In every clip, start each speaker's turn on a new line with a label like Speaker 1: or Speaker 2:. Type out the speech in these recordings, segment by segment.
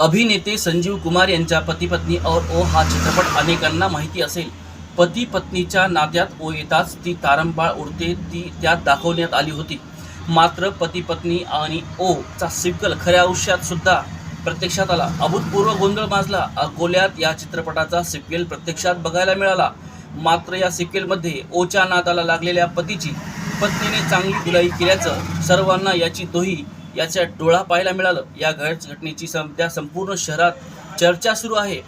Speaker 1: अभिनेते संजीव कुमार यांच्या पती पत्नी और ओ हा चित्रपट अनेकांना माहिती असेल. पती पत्नीच्या नात्यात ओ येताच ती तारंबाळ उडते ती त्यात दाखवण्यात आली होती. मात्र पती पत्नी आणि ओ चा सिक्वल खऱ्या आयुष्यात सुद्धा प्रत्यक्षात आला. अभूतपूर्व गोंधळ माजला. अकोल्यात या चित्रपटाचा सिक्वेल प्रत्यक्षात बघायला मिळाला. मात्र या सिक्वेलमध्ये ओच्या नादाला लागलेल्या पतीची पत्नीने चांगली गुलाही केल्याचं सर्वांना याची दोही याचा डोळा पाहायला मिळालं. या घड घटनेची सध्या संपूर्ण शहरात चर्चा सुरू आहे.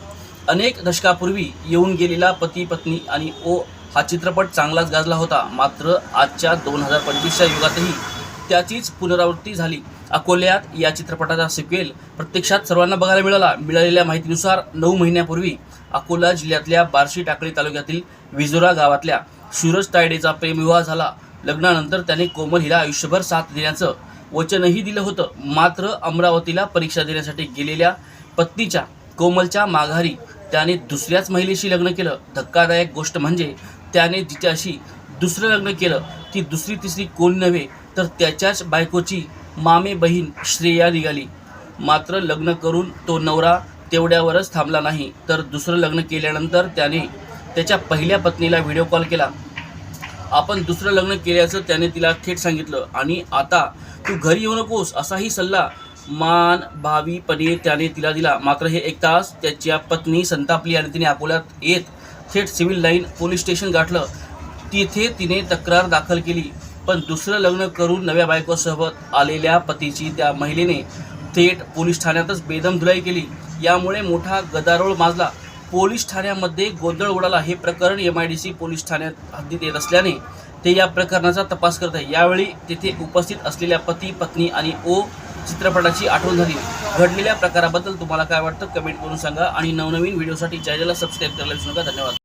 Speaker 1: अनेक दशकापूर्वी येऊन गेलेला पती पत्नी आणि ओ हा चित्रपट चांगलाच गाजला होता. मात्र आजच्या दोन हजार पंचवीसच्या युगातही त्याचीच पुनरावृत्ती झाली. अकोल्यात या चित्रपटाचा सिक्वेल प्रत्यक्षात सर्वांना बघायला मिळाला. मिळालेल्या माहितीनुसार नऊ महिन्यापूर्वी अकोला जिल्ह्यातल्या बार्शी टाकळी तालुक्यातील विजोरा गावातल्या सूरज तायडेचा प्रेमविवाह झाला. लग्नानंतर त्याने कोमल हिला आयुष्यभर साथ देण्याचं वचनही दिलं होतं. मात्र अमरावतीला परीक्षा देण्यासाठी गेलेल्या पत्नीच्या कोमलच्या माघारी त्याने दुसऱ्याच महिलेशी लग्न केलं. धक्कादायक गोष्ट म्हणजे त्याने जिच्याशी दुसरं लग्न केलं ती दुसरी तिसरी कोण नव्हे तर त्याच्याच बायकोची मामे बहीण श्रेया निघाली. मात्र लग्न करून तो नवरा तेवढ्यावरच थांबला नाही. तर दुसरं लग्न केल्यानंतर त्याने त्याच्या पहिल्या पत्नीला व्हिडिओ कॉल केला. आपण दुसरं लग्न केल्याचं त्याने तिला थेट सांगितलं. आणि आता तू घरी येऊ नकोस असाही सल्ला मान भावीपणे त्याने तिला दिला. मात्र हे एक तास त्याच्या पत्नी संतापली आणि तिने अकोल्यात येत थेट सिव्हिल लाईन पोलीस स्टेशन गाठलं. तिथे तिने तक्रार दाखल केली. पण दुसरं लग्न करून नव्या बायकोसोबत आलेल्या पतीची त्या महिलेने थेट पोलीस ठाण्यातच बेदम धुलाई केली. यामुळे मोठा गदारोळ माजला. पोलीस ठाण्यामध्ये गोंधळ उडाला. हे प्रकरण M I D C police ठाण्यात हद्दीत येत असल्याने ते या प्रकरणाचा तपास करत आहे. यावेळी तेथे उपस्थित असलेल्या पती पत्नी आणि ओ चित्रपटाची आठवण झाली. घडलेल्या प्रकाराबद्दल तुम्हाला काय वाटतं? कमेंट करून सांगा आणि नवनवीन व्हिडिओसाठी चॅनलला सबस्क्राईब करायला विसरू नका. धन्यवाद.